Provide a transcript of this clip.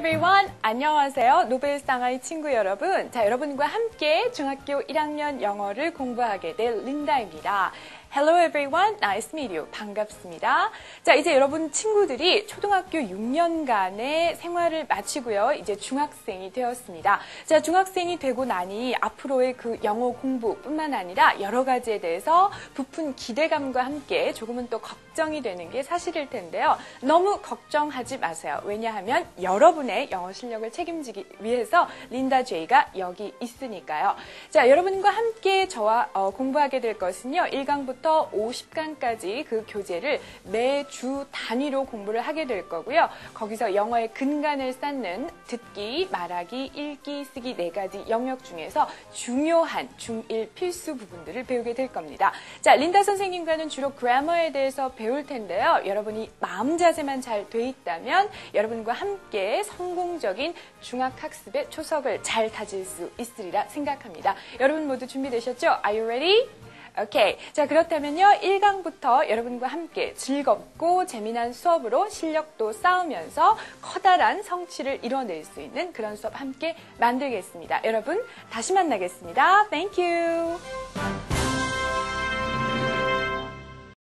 everyone. 안녕하세요. 노벨상의 친구 여러분. 자, 여러분과 함께 중학교 1학년 영어를 공부하게 될 린다입니다. Hello everyone. Nice to meet you. 반갑습니다. 자, 이제 여러분 친구들이 초등학교 6년간의 생활을 마치고요. 이제 중학생이 되었습니다. 자, 중학생이 되고 나니 앞으로의 그 영어 공부뿐만 아니라 여러 가지에 대해서 부푼 기대감과 함께 조금은 또 걱정이 되는 게 사실일 텐데요. 너무 걱정하지 마세요. 왜냐하면 여러분의 영어 실력을 책임지기 위해서 린다 제이가 여기 있으니까요. 자, 여러분과 함께 저와 어, 공부하게 될 것은요. 1강부터 1부터 50강까지 그 교재를 매주 단위로 공부를 하게 될 거고요. 거기서 영어의 근간을 쌓는 듣기, 말하기, 읽기, 쓰기 네 가지 영역 중에서 중요한 중1 필수 부분들을 배우게 될 겁니다. 자, 린다 선생님과는 주로 그래머에 대해서 배울 텐데요. 여러분이 마음 자세만 잘 돼 있다면 여러분과 함께 성공적인 중학학습의 초석을 잘 다질 수 있으리라 생각합니다. 여러분 모두 준비되셨죠? Are you ready? 오케이. 자, 그렇다면요. 1강부터 여러분과 함께 즐겁고 재미난 수업으로 실력도 쌓으면서 커다란 성취를 이뤄낼 수 있는 그런 수업 함께 만들겠습니다. 여러분, 다시 만나겠습니다. Thank you.